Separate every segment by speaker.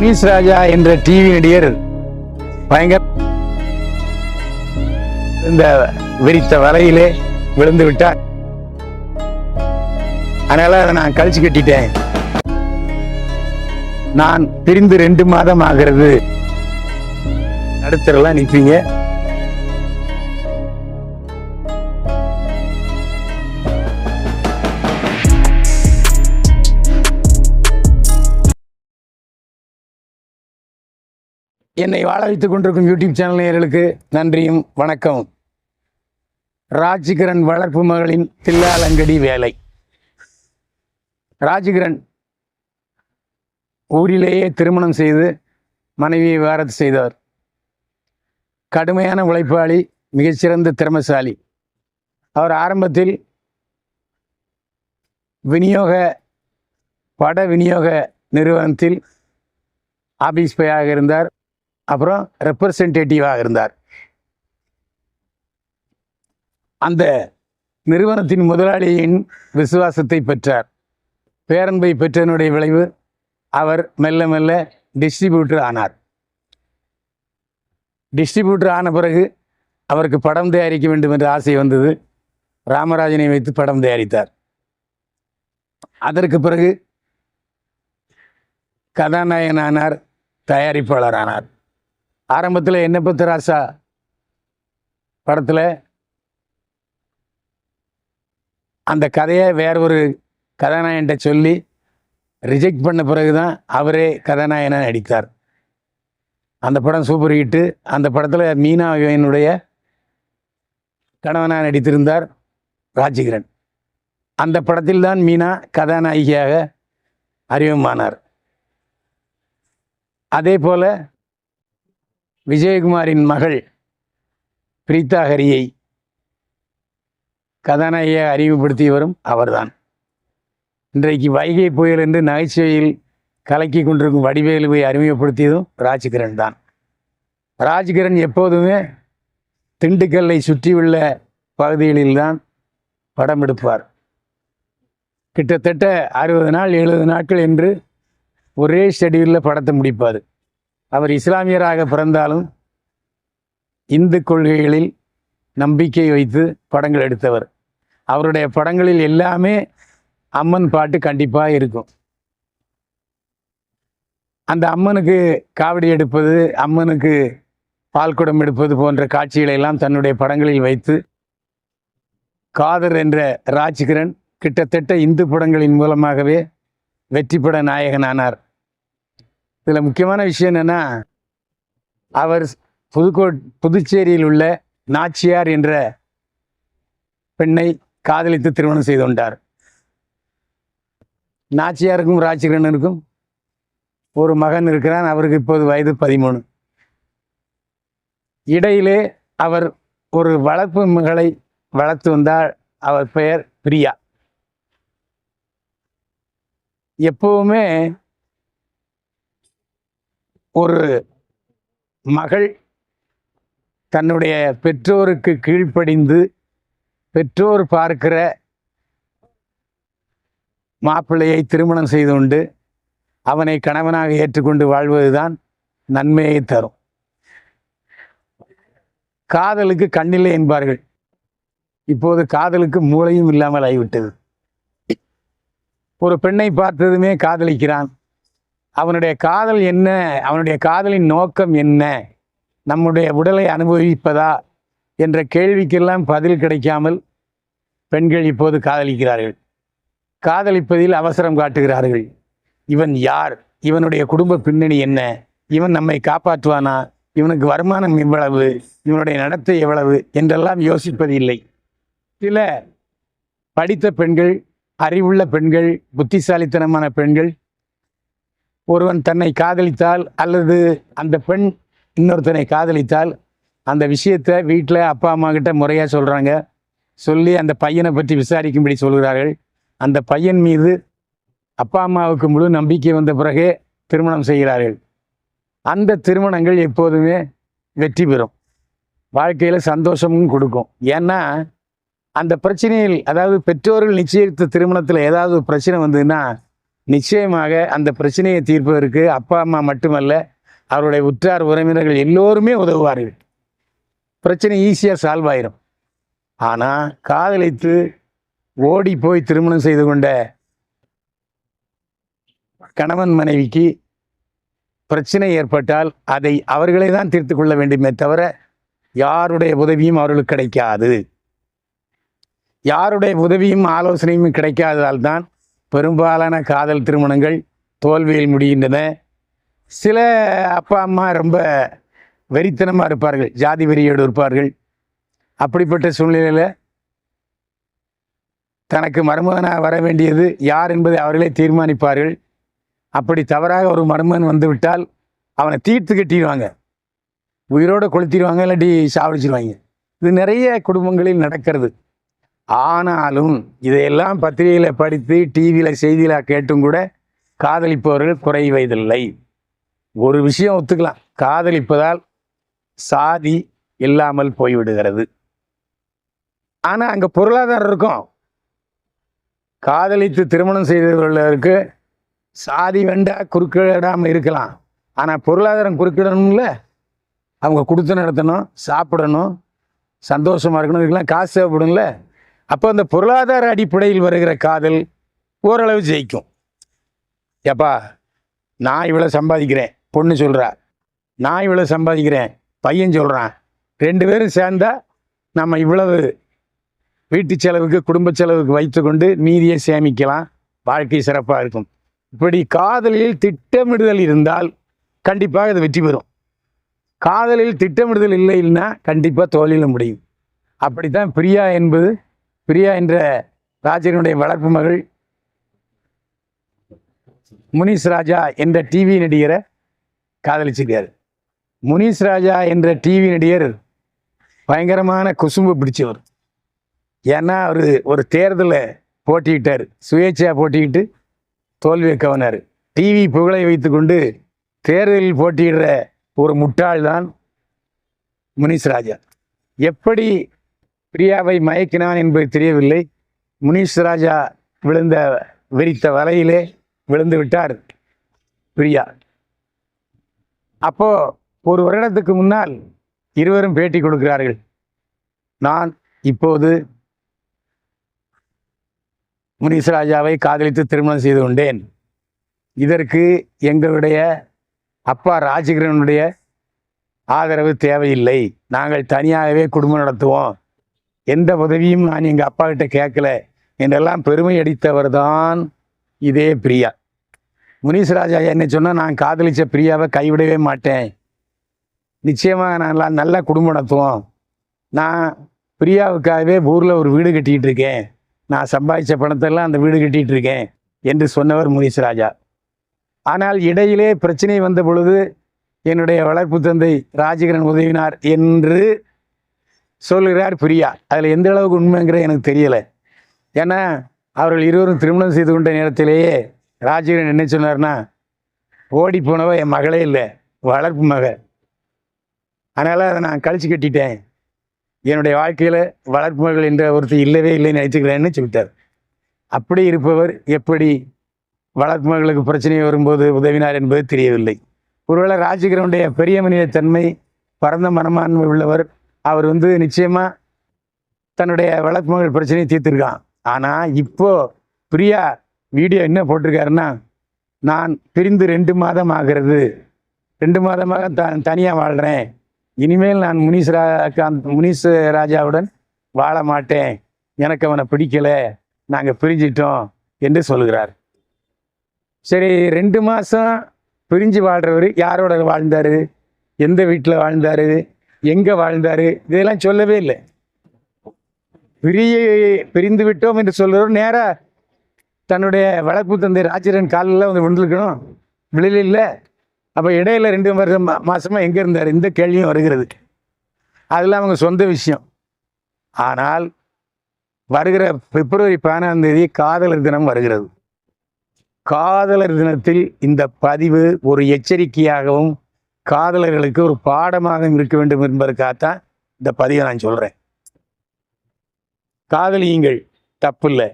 Speaker 1: புனிஸ் ராஜா என்ற டிவி நடிகர் பயங்கர இந்த விரித்த வலையிலே விழுந்து விட்டார். அதனால அதை நான் கழிச்சு கட்டிட்டேன். நான் பிரிந்து ரெண்டு மாதம் ஆகிறது. நடுத்தரெல்லாம் நிற்பீங்க. என்னை வாழ வைத்துக் கொண்டிருக்கும் யூடியூப் சேனல் நேயர்களுக்கு நன்றியும் வணக்கம் ராஜிகரன் வளர்ப்பு மகளின் தில்லாலங்கடி வேலை. ராஜிகரன் ஊரிலேயே திருமணம் செய்து மனைவியை வாரத்து செய்தவர் கடுமையான உழைப்பாளி மிகச்சிறந்த திறமசாலி. அவர் ஆரம்பத்தில் விநியோக வட விநியோக நிறுவனத்தில் ஆபீஸ் பையாக இருந்தார். அப்புறம் ரெப்ரசன்டேட்டிவாக இருந்தார். அந்த நிறுவனத்தின் முதலாளியின் விசுவாசத்தை பெற்றார். பேரன்பை பெற்றனுடைய விளைவு அவர் மெல்ல மெல்ல டிஸ்ட்ரிபியூட்டர் ஆனார். டிஸ்ட்ரிபியூட்டர் ஆன பிறகு அவருக்கு படம் தயாரிக்க வேண்டும் என்ற ஆசை வந்தது. ராமராஜனை வைத்து படம் தயாரித்தார். அதற்கு பிறகு கதாநாயகன் ஆனார் தயாரிப்பாளர் ஆனார். ஆரம்பத்தில் என்ன பத்து ராசா? படத்தில்? அந்த கதையை வேற ஒரு கதாநாயகன்ட்ட சொல்லி ரிஜெக்ட் பண்ண பிறகு தான் அவரே கதாநாயகனாக நடித்தார். அந்த படம் சூப்பர் ஹிட்டு அந்த படத்தில் மீனா கணவனாக நடித்திருந்தார் ராஜகிரண் அந்த படத்தில் தான் மீனா கதாநாயகியாக அறிமுகமானார். அதே போல் விஜயகுமாரின் மகள் பிரீதா ஹரியை கதாநாயகியாக அறிமுகப்படுத்தியவரும் அவர்தான். இன்றைக்கு வைகை புயல் என்று நகைச்சுவையில் கலக்கி கொண்டிருக்கும் வடிவேலுவை அறிமுகப்படுத்தியதும் ராஜ்கிரண் தான். ராஜ்கிரண் எப்போதுமே திண்டுக்கல்லை சுற்றியுள்ள பகுதிகளில்தான் படம் எடுப்பார். கிட்டத்தட்ட அறுபது நாள் எழுபது நாட்கள் என்று ஒரே ஷெடியூலில் படத்தை முடிப்பார். அவர் இஸ்லாமியராக பிறந்தாலும் இந்து கொள்கைகளில் நம்பிக்கை வைத்து படங்கள் எடுத்தவர். அவருடைய படங்களில் எல்லாமே அம்மன் பாட்டு கண்டிப்பாக இருக்கும். அந்த அம்மனுக்கு காவடி எடுப்பது அம்மனுக்கு பால்குடம் எடுப்பது போன்ற காட்சிகளை எல்லாம் தன்னுடைய படங்களில் வைத்து காதர் என்ற ராஜ்கிரண் கிட்டத்தட்ட இந்து படங்களின் மூலமாகவே வெற்றி பட நாயகனானார். இதில் முக்கியமான விஷயம் என்னன்னா அவர் புதுக்கோட் புதுச்சேரியில் உள்ள நாச்சியார் என்ற பெண்ணை காதலித்து திருமணம் செய்து கொண்டார். நாச்சியாருக்கும் ராஜகிரணனுக்கும் ஒரு மகன் இருக்கிறான். அவருக்கு இப்போது வயது பதிமூணு. இடையிலே அவர் ஒரு வளர்ப்பு மகளை வளர்த்து வந்தால் அவர் பெயர் பிரியா. எப்பவுமே ஒரு மகள் தன்னுடைய பெற்றோருக்கு கீழ்ப்படிந்து பெற்றோர் பார்க்கிற மாப்பிள்ளையை திருமணம் செய்து கொண்டு அவனை கணவனாக ஏற்றுக்கொண்டு வாழ்வதுதான் நன்மையை தரும். காதலுக்கு கண்ணில்லை என்பார்கள். இப்போது காதலுக்கு மூளையும் இல்லாமல் ஆகிவிட்டது. ஒரு பெண்ணை பார்த்ததுமே காதலிக்கிறான். அவனுடைய காதல் என்ன? அவனுடைய காதலின் நோக்கம் என்ன? நம்முடைய உடலை அனுபவிப்பதா? என்ற கேள்விக்கெல்லாம் பதில் கிடைக்காமல் பெண்கள் இப்போது காதலிக்கிறார்கள். காதலிப்பதில் அவசரம் காட்டுகிறார்கள். இவன் யார்? இவனுடைய குடும்ப பின்னணி என்ன? இவன் நம்மை காப்பாற்றுவானா? இவனுக்கு வருமானம் எவ்வளவு? இவனுடைய நடத்தை எவ்வளவு? என்றெல்லாம் யோசிப்பது இல்லை. சில படித்த பெண்கள் அறிவுள்ள பெண்கள் புத்திசாலித்தனமான பெண்கள் ஒருவன் தன்னை காதலித்தால் அல்லது அந்த பெண் இன்னொருத்தனை காதலித்தால் அந்த விஷயத்தை வீட்டில் அப்பா அம்மா கிட்ட முறையாக சொல்கிறாங்க சொல்லி அந்த பையனை பற்றி விசாரிக்கும்படி சொல்கிறார்கள். அந்த பையன் மீது அப்பா அம்மாவுக்கு முழு நம்பிக்கை வந்த பிறகே திருமணம் செய்கிறார்கள். அந்த திருமணங்கள் எப்போதுமே வெற்றி பெறும். வாழ்க்கையில் சந்தோஷமும் கொடுக்கும். ஏன்னா அந்த பிரச்சனையில் அதாவது பெற்றோர்கள் நிச்சயித்த திருமணத்தில் ஏதாவது ஒரு பிரச்சனை வந்ததுன்னா நிச்சயமாக அந்த பிரச்சனையை தீர்ப்பதற்கு அப்பா அம்மா மட்டுமல்ல அவருடைய உற்றார் உறவினர்கள் எல்லோருமே உதவுவார்கள். பிரச்சனை ஈஸியாக சால்வ் ஆயிரும். ஆனால் காதலித்து ஓடி போய் திருமணம் செய்து கொண்ட கணவன் மனைவிக்கு பிரச்சனை ஏற்பட்டால் அதை அவர்களே தான் தீர்த்து கொள்ள வேண்டுமே தவிர யாருடைய உதவியும் அவர்களுக்கு கிடைக்காது. யாருடைய உதவியும் ஆலோசனையும் கிடைக்காததால் தான் பெரும்பாலான காதல் திருமணங்கள் தோல்வியில் முடிகின்றன. சில அப்பா அம்மா ரொம்ப வெறித்தனமாக இருப்பார்கள் ஜாதி வெறியோடு இருப்பார்கள். அப்படிப்பட்ட சூழ்நிலையில் தனக்கு மருமகனாக வர வேண்டியது யார் என்பதை அவர்களே தீர்மானிப்பார்கள். அப்படி தவறாக ஒரு மருமகன் வந்துவிட்டால் அவனை தீர்த்து கட்டிடுவாங்க. உயிரோடு கொளுத்திடுவாங்க இல்லாட்டி சாவடிச்சிருவாங்க. இது நிறைய குடும்பங்களில் நடக்கிறது. ஆனாலும் இதையெல்லாம் பத்திரிகையில் படித்து டிவியில் செய்தியில் கேட்டும் கூட காதலிப்பவர்கள் குறைவதில்லை. ஒரு விஷயம் ஒத்துக்கலாம். காதலிப்பதால் சாதி இல்லாமல் போய்விடுகிறது. ஆனால் அங்கே பொருளாதாரம் இருக்கும். காதலித்து திருமணம் செய்தவர்களுக்கு சாதி வேண்டா குறுக்கிடாமல் இருக்கலாம். ஆனால் பொருளாதாரம் குறுக்கிடணும்ல. அவங்க கொடுத்து நடத்தணும் சாப்பிடணும் சந்தோஷமாக இருக்கணும். இதுக்கெல்லாம் காசு தேவைப்படும்ல. அப்போ அந்த பொருளாதார அடிப்படையில் வருகிற காதல் ஓரளவு ஜெயிக்கும். ஏப்பா நான் இவ்வளோ சம்பாதிக்கிறேன் பொண்ணு சொல்கிறா நான் இவ்வளோ சம்பாதிக்கிறேன் பையன் சொல்கிறான் ரெண்டு பேரும் சேர்ந்தால் நம்ம இவ்வளவு வீட்டு செலவுக்கு குடும்ப செலவுக்கு வைத்துக்கொண்டு மீதியை சேமிக்கலாம். வாழ்க்கை சிறப்பாக இருக்கும். இப்படி காதலில் திட்டமிடுதல் இருந்தால் கண்டிப்பாக அது வெற்றி பெறும். காதலில் திட்டமிடுதல் இல்லைன்னா கண்டிப்பாக தோழில முடியும். அப்படித்தான் பிரியா என்பது பிரியா என்ற ராஜனுடைய வளர்ப்பு மகள் முனிஸ் ராஜா என்ற டிவி நடிகரை காதலிச்சிருக்கார். முனிஸ் ராஜா என்ற டிவி நடிகர் பயங்கரமான குசும்பு பிடிச்சவர். ஏன்னா அவர் ஒரு தேர்தலில் போட்டியிட்டார். சுயேட்சையாக போட்டிக்கிட்டு தோல்வியை கவனார் டிவி புகழை வைத்துக்கொண்டு தேர்தலில் போட்டியிடுற ஒரு முட்டாள் தான் முனிஸ் ராஜா. எப்படி பிரியாவை மயக்கினான் என்பது தெரியவில்லை. முனீஷ் ராஜா விழுந்த விரித்த வலையிலே விழுந்து விட்டார் பிரியா. அப்போ ஒரு வருடத்துக்கு முன்னால் இருவரும் பேட்டி கொடுக்கிறார்கள். நான் இப்போது முனீஷ் ராஜாவை காதலித்து திருமணம் செய்து கொண்டேன். இதற்கு எங்களுடைய அப்பா ராஜகிரனுடைய ஆதரவு தேவையில்லை. நாங்கள் தனியாகவே குடும்பம் நடத்துவோம். எந்த உதவியும் நான் எங்கள் அப்பா கிட்ட கேட்கல. என்றெல்லாம் பெருமை அடித்தவர் தான் இதே பிரியா. முனீஷ் ராஜா என்ன சொன்னால் நான் காதலிச்ச பிரியாவை கைவிடவே மாட்டேன். நிச்சயமாக நான் நல்லா நல்ல குடும்பம் நடத்துவோம். நான் பிரியாவுக்காகவே ஊரில் ஒரு வீடு கட்டிக்கிட்டு இருக்கேன். நான் சம்பாதிச்ச பணத்தெல்லாம் அந்த வீடு கட்டிகிட்டு இருக்கேன் என்று சொன்னவர் முனீஷ் ராஜா ஆனால் இடையிலே பிரச்சனை வந்த பொழுது என்னுடைய வளர்ப்பு தந்தை ராஜகிரன் உதவினார் என்று சொல்கிறார் பிரியா. அதில் எந்த அளவுக்கு உண்மைங்கிறது எனக்கு தெரியலை. ஏன்னா அவர்கள் இருவரும் திருமணம் செய்து கொண்ட நேரத்திலேயே ராஜகிரன் என்ன சொன்னார்னா ஓடி போனவ என் மகளே இல்லை வளர்ப்பு மக. அதனால் அதை நான் கழிச்சு கட்டிட்டேன். என்னுடைய வாழ்க்கையில் வளர்ப்பு மகள் என்ற ஒருத்தர் இல்லவே இல்லைன்னு நினைச்சுக்கிறேன்னு சொல்லிட்டார். அப்படி இருப்பவர் எப்படி வளர்ப்பு மகளுக்கு பிரச்சனை வரும்போது உதவினார் என்பது தெரியவில்லை. ஒருவேளை ராஜகிரனுடைய பெரிய மனித தன்மை பரந்த மனமான்மை உள்ளவர் அவர் வந்து நிச்சயமாக தன்னுடைய வழக்குமகள் மகள் பிரச்சனையை தீர்த்திருக்கான். ஆனால் இப்போது பிரியா வீடியோ என்ன போட்டிருக்காருன்னா நான் பிரிந்து ரெண்டு மாதம் ஆகிறது. ரெண்டு மாதமாக த தனியாக வாழ்கிறேன் இனிமேல் நான் முனீஷ் ரா காந்த் முனீஸ் ராஜாவுடன் வாழ மாட்டேன். எனக்கு அவனை பிடிக்கலை. நாங்கள் பிரிஞ்சிட்டோம் என்று சொல்கிறார். சரி ரெண்டு மாதம் பிரிஞ்சு வாழ்கிறவர் யாரோட வாழ்ந்தார்? எந்த வீட்டில் வாழ்ந்தார்? எங்கே வாழ்ந்தார்? இதெல்லாம் சொல்லவே இல்லை. பிரிய பிரிந்து விட்டோம் என்று சொல்கிறோம் நேராக தன்னுடைய வளர்ப்பு தந்தை ராஜரன் காலில் வந்து விழுந்துருக்கணும். விழில இல்லை. அப்போ இடையில ரெண்டு வருஷம் மா- எங்கே இருந்தார்? இந்த கேள்வியும் வருகிறது. அதெல்லாம் அவங்க சொந்த விஷயம். ஆனால் வருகிற பிப்ரவரி பதினாம் தேதி காதலர் தினம் வருகிறது. காதலர் தினத்தில் இந்த பதிவு ஒரு எச்சரிக்கையாகவும் காதலர்களுக்கு ஒரு பாடமாக இருக்க வேண்டும் என்பதற்காகத்தான் இந்த பதிவை நான் சொல்கிறேன் காதலியுங்கள் தப்பில்லை.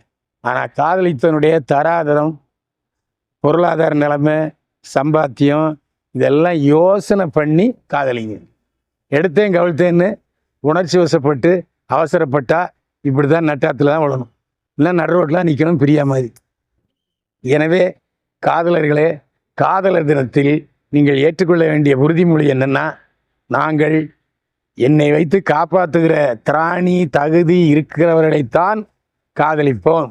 Speaker 1: ஆனால் காதலித்தனுடைய தராதரம் பொருளாதார நிலைமை சம்பாத்தியம் இதெல்லாம் யோசனை பண்ணி காதலிங்க எடுத்தேன் கவிழ்த்தேன்னு உணர்ச்சி வசப்பட்டு அவசரப்பட்டால் இப்படி தான் நட்டாத்தில் தான் விழணும் இல்லை நடு நிற்கணும் பிரியா மாதிரி. எனவே காதலர்களே காதலர் தினத்தில் நீங்கள் ஏற்றுக்கொள்ள வேண்டிய உறுதிமொழி என்னென்னா நாங்கள் என்னை வைத்து காப்பாற்றுகிற திராணி தகுதி இருக்கிறவர்களைத்தான் காதலிப்போம்.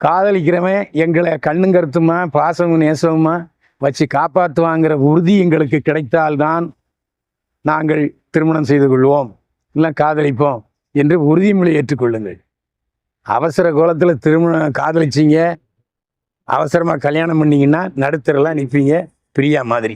Speaker 1: காதலிக்கிறவன் எங்களை கண்ணும் கருத்துமா பாசமும் நேசமுமா வச்சு காப்பாற்றுவாங்கிற உறுதி எங்களுக்கு கிடைத்தால்தான் நாங்கள் திருமணம் செய்து கொள்வோம். இல்லை காதலிப்போம் என்று உறுதிமொழி ஏற்றுக்கொள்ளுங்கள். அவசர கோலத்தில் திருமணம் காதலிச்சிங்க அவசரமாக கல்யாணம் பண்ணிங்கன்னா நடுத்தரெல்லாம் நிற்பீங்க பிரியா மாதிரி